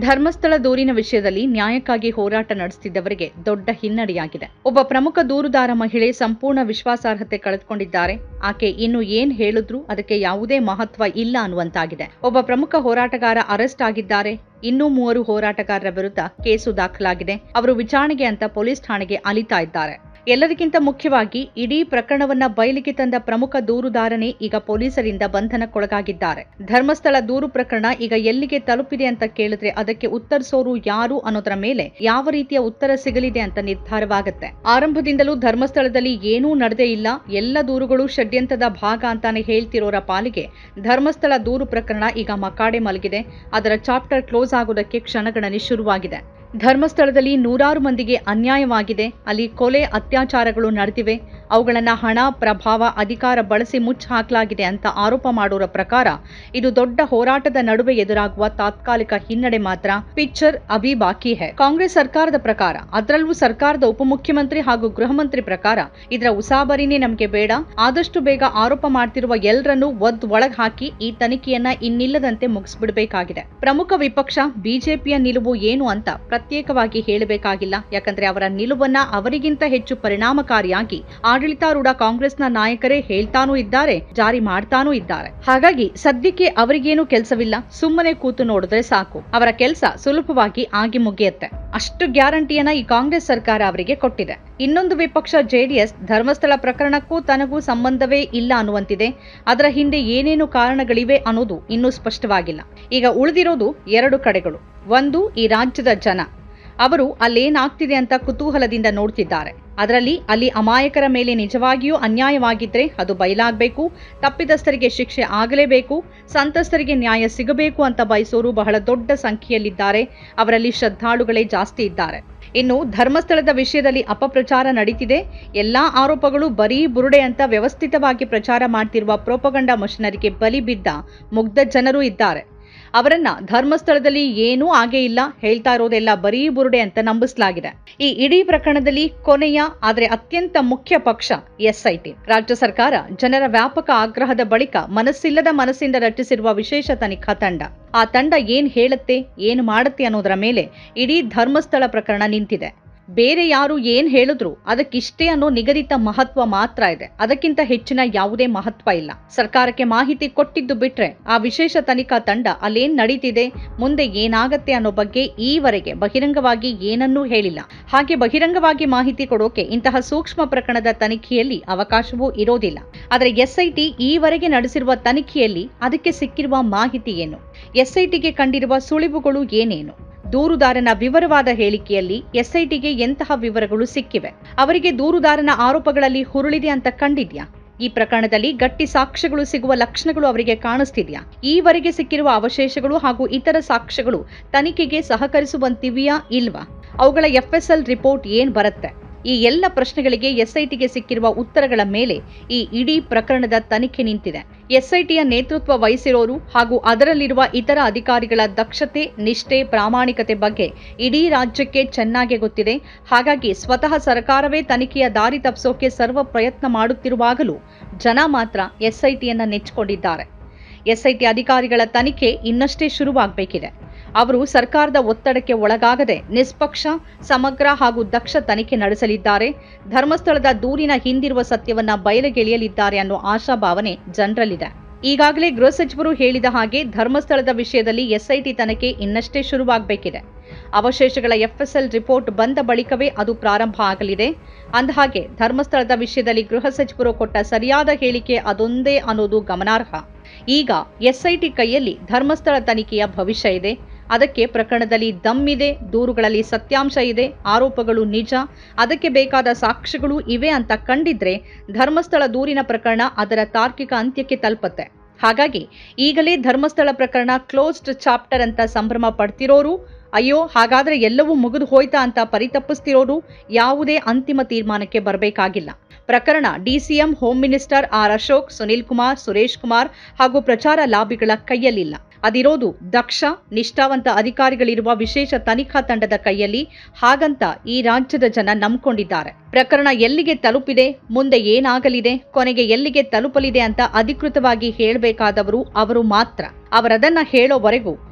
ಧರ್ಮಸ್ಥಳ ದೂರಿನ ವಿಷಯದಲ್ಲಿ ನ್ಯಾಯಕ್ಕಾಗಿ ಹೋರಾಟ ನಡೆಸುತ್ತಿದ್ದವರಿಗೆ ದೊಡ್ಡ ಹಿನ್ನಡೆಯಾಗಿದೆ. ಒಬ್ಬ ಪ್ರಮುಖ ದೂರುದಾರ ಮಹಿಳೆ ಸಂಪೂರ್ಣ ವಿಶ್ವಾಸಾರ್ಹತೆ ಕಳೆದುಕೊಂಡಿದ್ದಾರೆ. ಆಕೆ ಇನ್ನು ಏನ್ ಹೇಳಿದ್ರು ಅದಕ್ಕೆ ಯಾವುದೇ ಮಹತ್ವ ಇಲ್ಲ ಅನ್ನುವಂತಾಗಿದೆ. ಒಬ್ಬ ಪ್ರಮುಖ ಹೋರಾಟಗಾರ ಅರೆಸ್ಟ್ ಆಗಿದ್ದಾರೆ. ಇನ್ನೂ ಮೂವರು ಹೋರಾಟಗಾರರ ವಿರುದ್ಧ ಕೇಸು ದಾಖಲಾಗಿದೆ. ಅವರು ವಿಚಾರಣೆಗೆ ಅಂತ ಪೊಲೀಸ್ ಠಾಣೆಗೆ ಅಲಿತಾ ಇದ್ದಾರೆ. ಎಲ್ಲರಿಗಿಂತ ಮುಖ್ಯವಾಗಿ ಇಡೀ ಪ್ರಕರಣವನ್ನ ಬಯಲಿಗೆ ತಂದ ಪ್ರಮುಖ ದೂರುದಾರನೇ ಈಗ ಪೊಲೀಸರಿಂದ ಬಂಧನಕ್ಕೊಳಗಾಗಿದ್ದಾರೆ. ಧರ್ಮಸ್ಥಳ ದೂರು ಪ್ರಕರಣ ಈಗ ಎಲ್ಲಿಗೆ ತಲುಪಿದೆ ಅಂತ ಕೇಳಿದ್ರೆ ಅದಕ್ಕೆ ಉತ್ತರಿಸೋರು ಯಾರು ಅನ್ನೋದರ ಮೇಲೆ ಯಾವ ರೀತಿಯ ಉತ್ತರ ಸಿಗಲಿದೆ ಅಂತ ನಿರ್ಧಾರವಾಗುತ್ತೆ. ಆರಂಭದಿಂದಲೂ ಧರ್ಮಸ್ಥಳದಲ್ಲಿ ಏನೂ ನಡೆದೇ ಇಲ್ಲ. ಎಲ್ಲ ದೂರುಗಳು ಷಡ್ಯಂತ್ರದ ಭಾಗ ಅಂತಾನೆ ಹೇಳ್ತಿರೋರ ಪಾಲಿಗೆ ಧರ್ಮಸ್ಥಳ ದೂರು ಪ್ರಕರಣ ಈಗ ಮಕಾಡೆ ಮಲಗಿದೆ. ಅದರ ಚಾಪ್ಟರ್ ಕ್ಲೋಸ್ ಆಗೋದಕ್ಕೆ ಕ್ಷಣಗಣನೆ ಶುರುವಾಗಿದೆ. ಧರ್ಮಸ್ಥಳದಲ್ಲಿ ನೂರಾರು ಮಂದಿಗೆ ಅನ್ಯಾಯವಾಗಿದೆ. ಅಲ್ಲಿ ಕೊಲೆ ಅತ್ಯಾಚಾರಗಳು ನಡೆದಿವೆ. ಅವುಗಳನ್ನ ಹಣ, ಪ್ರಭಾವ, ಅಧಿಕಾರ ಬಳಸಿ ಮುಚ್ಚ ಹಾಕಲಾಗಿದೆ ಅಂತ ಆರೋಪ ಮಾಡೋರ ಪ್ರಕಾರ ಇದು ದೊಡ್ಡ ಹೋರಾಟದ ನಡುವೆ ಎದುರಾಗುವ ತಾತ್ಕಾಲಿಕ ಹಿನ್ನಡೆ ಮಾತ್ರ. ಪಿಕ್ಚರ್ ಅಭಿ ಬಾಕಿ ಹೇ. ಕಾಂಗ್ರೆಸ್ ಸರ್ಕಾರದ ಪ್ರಕಾರ, ಅದರಲ್ಲೂ ಸರ್ಕಾರದ ಉಪಮುಖ್ಯಮಂತ್ರಿ ಹಾಗೂ ಗೃಹ ಮಂತ್ರಿ ಪ್ರಕಾರ ಇದರ ಉಸಾಬರಿನೇ ನಮಗೆ ಬೇಡ. ಆದಷ್ಟು ಬೇಗ ಆರೋಪ ಮಾಡ್ತಿರುವ ಎಲ್ಲರನ್ನೂ ಒದ್ ಒಳಗ್ ಹಾಕಿ ಈ ತನಿಖೆಯನ್ನ ಇನ್ನಿಲ್ಲದಂತೆ ಮುಗಿಸ್ಬಿಡಬೇಕಾಗಿದೆ. ಪ್ರಮುಖ ವಿಪಕ್ಷ, ಬಿಜೆಪಿಯ ನಿಲುವು ಏನು ಅಂತ ಪ್ರತ್ಯೇಕವಾಗಿ ಹೇಳಬೇಕಾಗಿಲ್ಲ. ಯಾಕಂದ್ರೆ ಅವರ ನಿಲುವನ್ನ ಅವರಿಗಿಂತ ಹೆಚ್ಚು ಪರಿಣಾಮಕಾರಿಯಾಗಿ ಆಡಳಿತಾರೂಢ ಕಾಂಗ್ರೆಸ್ನ ನಾಯಕರೇ ಹೇಳ್ತಾನೂ ಇದ್ದಾರೆ, ಜಾರಿ ಮಾಡ್ತಾನೂ ಇದ್ದಾರೆ. ಹಾಗಾಗಿ ಸದ್ಯಕ್ಕೆ ಅವರಿಗೇನು ಕೆಲಸವಿಲ್ಲ. ಸುಮ್ಮನೆ ಕೂತು ನೋಡಿದ್ರೆ ಸಾಕು. ಅವರ ಕೆಲಸ ಸುಲಭವಾಗಿ ಆಗಿ ಮುಗಿಯುತ್ತೆ. ಅಷ್ಟು ಗ್ಯಾರಂಟಿಯನ್ನ ಈ ಕಾಂಗ್ರೆಸ್ ಸರ್ಕಾರ ಅವರಿಗೆ ಕೊಟ್ಟಿದೆ. ಇನ್ನೊಂದು ವಿಪಕ್ಷ ಜೆಡಿಎಸ್ ಧರ್ಮಸ್ಥಳ ಪ್ರಕರಣಕ್ಕೂ ತನಗೂ ಸಂಬಂಧವೇ ಇಲ್ಲ ಅನ್ನುವಂತಿದೆ. ಅದರ ಹಿಂದೆ ಏನೇನು ಕಾರಣಗಳಿವೆ ಅನ್ನೋದು ಇನ್ನೂ ಸ್ಪಷ್ಟವಾಗಿಲ್ಲ. ಈಗ ಉಳಿದಿರೋದು ಎರಡು ಕಡೆಗಳು. ಒಂದು, ಈ ರಾಜ್ಯದ ಜನ. ಅವರು ಅಲ್ಲೇನಾಗ್ತಿದೆ ಅಂತ ಕುತೂಹಲದಿಂದ ನೋಡ್ತಿದ್ದಾರೆ. ಅದರಲ್ಲಿ ಅಲ್ಲಿ ಅಮಾಯಕರ ಮೇಲೆ ನಿಜವಾಗಿಯೂ ಅನ್ಯಾಯವಾಗಿದ್ದರೆ ಅದು ಬಯಲಾಗಬೇಕು, ತಪ್ಪಿತಸ್ಥರಿಗೆ ಶಿಕ್ಷೆ ಆಗಲೇಬೇಕು ಸಂತಸ್ಥರಿಗೆ ನ್ಯಾಯ ಸಿಗಬೇಕು ಅಂತ ಬಯಸೋರು ಬಹಳ ದೊಡ್ಡ ಸಂಖ್ಯೆಯಲ್ಲಿದ್ದಾರೆ. ಅವರಲ್ಲಿ ಶ್ರದ್ಧಾಳುಗಳೇ ಜಾಸ್ತಿ ಇದ್ದಾರೆ. ಇನ್ನು ಧರ್ಮಸ್ಥಳದ ವಿಷಯದಲ್ಲಿ ಅಪಪ್ರಚಾರ ನಡೀತಿದೆ. ಎಲ್ಲಾ ಆರೋಪಗಳು ಬರೀ ಬುರುಡೆ ಅಂತ ವ್ಯವಸ್ಥಿತವಾಗಿ ಪ್ರಚಾರ ಮಾಡ್ತಿರುವ ಪ್ರೋಪಗಂಡ ಮಷಿನರಿಗೆ ಬಲಿ ಬಿದ್ದ ಮುಗ್ಧ ಜನರು ಇದ್ದಾರೆ. ಅವರನ್ನ ಧರ್ಮಸ್ಥಳದಲ್ಲಿ ಏನೂ ಆಗೇ ಇಲ್ಲ. ಹೇಳ್ತಾ ಇರೋದೆಲ್ಲ ಬರೀ ಬುರುಡೆ ಅಂತ ನಂಬಿಸಲಾಗಿದೆ. ಈ ಇಡೀ ಪ್ರಕರಣದಲ್ಲಿ ಕೊನೆಯ, ಆದರೆ ಅತ್ಯಂತ ಮುಖ್ಯ ಪಕ್ಷ ಎಸ್ಐಟಿ. ರಾಜ್ಯ ಸರ್ಕಾರ ಜನರ ವ್ಯಾಪಕ ಆಗ್ರಹದ ಬಳಿಕ ಮನಸ್ಸಿಲ್ಲದ ಮನಸ್ಸಿಂದ ರಚಿಸಿರುವ ವಿಶೇಷ ತನಿಖಾ ತಂಡ. ಆ ತಂಡ ಏನ್ ಹೇಳುತ್ತೆ, ಏನು ಮಾಡುತ್ತೆ ಅನ್ನೋದರ ಮೇಲೆ ಇಡೀ ಧರ್ಮಸ್ಥಳ ಪ್ರಕರಣ ನಿಂತಿದೆ. ಬೇರೆ ಯಾರು ಏನು ಹೇಳಿದ್ರು ಅದಕ್ಕಿಷ್ಟೇ ಅನ್ನೋ ನಿಗದಿತ ಮಹತ್ವ ಮಾತ್ರ ಇದೆ. ಅದಕ್ಕಿಂತ ಹೆಚ್ಚಿನ ಯಾವುದೇ ಮಹತ್ವ ಇಲ್ಲ. ಸರ್ಕಾರಕ್ಕೆ ಮಾಹಿತಿ ಕೊಟ್ಟಿದ್ದು ಬಿಟ್ರೆ ಆ ವಿಶೇಷ ತನಿಖಾ ತಂಡ ಅಲ್ಲೇನ್ ನಡೀತಿದೆ, ಮುಂದೆ ಏನಾಗತ್ತೆ ಅನ್ನೋ ಬಗ್ಗೆ ಈವರೆಗೆ ಬಹಿರಂಗವಾಗಿ ಏನನ್ನೂ ಹೇಳಿಲ್ಲ. ಹಾಗೆ ಬಹಿರಂಗವಾಗಿ ಮಾಹಿತಿ ಕೊಡೋಕೆ ಇಂತಹ ಸೂಕ್ಷ್ಮ ಪ್ರಕರಣದ ತನಿಖೆಯಲ್ಲಿ ಅವಕಾಶವೂ ಇರೋದಿಲ್ಲ. ಆದರೆ ಎಸ್ಐಟಿ ಈವರೆಗೆ ನಡೆಸಿರುವ ತನಿಖೆಯಲ್ಲಿ ಅದಕ್ಕೆ ಸಿಕ್ಕಿರುವ ಮಾಹಿತಿ ಏನು? ಎಸ್ಐಟಿಗೆ ಕಂಡಿರುವ ಸುಳಿವುಗಳು ಏನೇನು? ದೂರುದಾರನ ವಿವರವಾದ ಹೇಳಿಕೆಯಲ್ಲಿ ಎಸ್ಐಟಿಗೆ ಎಂತಹ ವಿವರಗಳು ಸಿಕ್ಕಿವೆ? ಅವರಿಗೆ ದೂರುದಾರನ ಆರೋಪಗಳಲ್ಲಿ ಹುರುಳಿದೆ ಅಂತ ಕಂಡಿದ್ಯಾ? ಈ ಪ್ರಕರಣದಲ್ಲಿ ಗಟ್ಟಿ ಸಾಕ್ಷ್ಯಗಳು ಸಿಗುವ ಲಕ್ಷಣಗಳು ಅವರಿಗೆ ಕಾಣಿಸ್ತಿದ್ಯಾ? ಈವರೆಗೆ ಸಿಕ್ಕಿರುವ ಅವಶೇಷಗಳು ಹಾಗೂ ಇತರ ಸಾಕ್ಷ್ಯಗಳು ತನಿಖೆಗೆ ಸಹಕರಿಸುವಂತಿವೆಯಾ ಇಲ್ವಾ? ಅವುಗಳ ಎಫ್ಎಸ್ಎಲ್ ರಿಪೋರ್ಟ್ ಏನ್ ಬರುತ್ತೆ? ಈ ಎಲ್ಲ ಪ್ರಶ್ನೆಗಳಿಗೆ ಎಸ್ಐಟಿಗೆ ಸಿಕ್ಕಿರುವ ಉತ್ತರಗಳ ಮೇಲೆ ಈ ಇಡೀ ಪ್ರಕರಣದ ತನಿಖೆ ನಿಂತಿದೆ. ಎಸ್ಐಟಿಯ ನೇತೃತ್ವ ವಹಿಸಿರೋರು ಹಾಗೂ ಅದರಲ್ಲಿರುವ ಇತರ ಅಧಿಕಾರಿಗಳ ದಕ್ಷತೆ, ನಿಷ್ಠೆ, ಪ್ರಾಮಾಣಿಕತೆ ಬಗ್ಗೆ ಇಡೀ ರಾಜ್ಯಕ್ಕೆ ಚೆನ್ನಾಗಿ ಗೊತ್ತಿದೆ. ಹಾಗಾಗಿ ಸ್ವತಃ ಸರ್ಕಾರವೇ ತನಿಖೆಯ ದಾರಿ ತಪ್ಪಿಸೋಕೆ ಸರ್ವ ಪ್ರಯತ್ನ ಮಾಡುತ್ತಿರುವಾಗಲೂ ಜನ ಮಾತ್ರ ಎಸ್ಐಟಿಯನ್ನು ನೆಚ್ಚಿಕೊಂಡಿದ್ದಾರೆ. ಎಸ್ಐಟಿ ಅಧಿಕಾರಿಗಳ ತನಿಖೆ ಇನ್ನಷ್ಟೇ ಶುರುವಾಗಬೇಕಿದೆ. ಅವರು ಸರ್ಕಾರದ ಒತ್ತಡಕ್ಕೆ ಒಳಗಾಗದೆ ನಿಷ್ಪಕ್ಷ, ಸಮಗ್ರ ಹಾಗೂ ದಕ್ಷ ತನಿಖೆ ನಡೆಸಲಿದ್ದಾರೆ. ಧರ್ಮಸ್ಥಳದ ದೂರಿನ ಹಿಂದಿರುವ ಸತ್ಯವನ್ನ ಬಯಲಿಗೆಳೆಯಲಿದ್ದಾರೆ ಅನ್ನೋ ಆಶಾಭಾವನೆ ಜನರಲ್ಲಿದೆ. ಈಗಾಗಲೇ ಗೃಹ ಸಚಿವರು ಹೇಳಿದ ಹಾಗೆ ಧರ್ಮಸ್ಥಳದ ವಿಷಯದಲ್ಲಿ ಎಸ್ಐಟಿ ತನಿಖೆ ಇನ್ನಷ್ಟೇ ಶುರುವಾಗಬೇಕಿದೆ. ಅವಶೇಷಗಳ ಎಫ್ಎಸ್ಎಲ್ ರಿಪೋರ್ಟ್ ಬಂದ ಬಳಿಕವೇ ಅದು ಪ್ರಾರಂಭ ಆಗಲಿದೆ. ಅಂದಹಾಗೆ ಧರ್ಮಸ್ಥಳದ ವಿಷಯದಲ್ಲಿ ಗೃಹ ಸಚಿವರು ಕೊಟ್ಟ ಸರಿಯಾದ ಹೇಳಿಕೆ ಅದೊಂದೇ ಅನ್ನೋದು ಗಮನಾರ್ಹ. ಈಗ ಎಸ್ಐಟಿ ಕೈಯಲ್ಲಿ ಧರ್ಮಸ್ಥಳ ತನಿಖೆಯ ಭವಿಷ್ಯ ಇದೆ. ಅದಕ್ಕೆ ಪ್ರಕರಣದಲ್ಲಿ ದಮ್ಮಿದೆ ದೂರುಗಳಲ್ಲಿ ಸತ್ಯಾಂಶ ಇದೆ, ಆರೋಪಗಳು ನಿಜ, ಅದಕ್ಕೆ ಬೇಕಾದ ಸಾಕ್ಷ್ಯಗಳು ಇವೆ ಅಂತ ಕಂಡಿದ್ರೆ ಧರ್ಮಸ್ಥಳ ದೂರಿನ ಪ್ರಕರಣ ಅದರ ತಾರ್ಕಿಕ ಅಂತ್ಯಕ್ಕೆ ತಲುಪತ್ತೆ. ಹಾಗಾಗಿ ಈಗಲೇ ಧರ್ಮಸ್ಥಳ ಪ್ರಕರಣ ಕ್ಲೋಸ್ಡ್ ಚಾಪ್ಟರ್ ಅಂತ ಸಂಭ್ರಮ ಪಡ್ತಿರೋರು, ಅಯ್ಯೋ ಹಾಗಾದ್ರೆ ಎಲ್ಲವೂ ಮುಗಿದು ಹೋಯ್ತಾ ಅಂತ ಪರಿತಪ್ಪಿಸ್ತಿರೋರು ಯಾವುದೇ ಅಂತಿಮ ತೀರ್ಮಾನಕ್ಕೆ ಬರಬೇಕಾಗಿಲ್ಲ. ಪ್ರಕರಣ DCM home minister R Ashok, Sunil Kumar, Suresh Kumar ಹಾಗೂ ಪ್ರಚಾರ ಲಾಬಿಗಳ ಕೈಯಲ್ಲಿಲ್ಲ. ಅದಿರೋದು ದಕ್ಷ, ನಿಷ್ಠಾವಂತ ಅಧಿಕಾರಿಗಳಿರುವ ವಿಶೇಷ ತನಿಖಾ ತಂಡದ ಕೈಯಲ್ಲಿ ಹಾಗಂತ ಈ ರಾಜ್ಯದ ಜನ ನಂಬ್ಕೊಂಡಿದ್ದಾರೆ. ಪ್ರಕರಣ ಎಲ್ಲಿಗೆ ತಲುಪಿದೆ, ಮುಂದೆ ಏನಾಗಲಿದೆ, ಕೊನೆಗೆ ಎಲ್ಲಿಗೆ ತಲುಪಲಿದೆ ಅಂತ ಅಧಿಕೃತವಾಗಿ ಹೇಳಬೇಕಾದವರು ಅವರು ಮಾತ್ರ. ಅವರದನ್ನ ಹೇಳೋವರೆಗೂ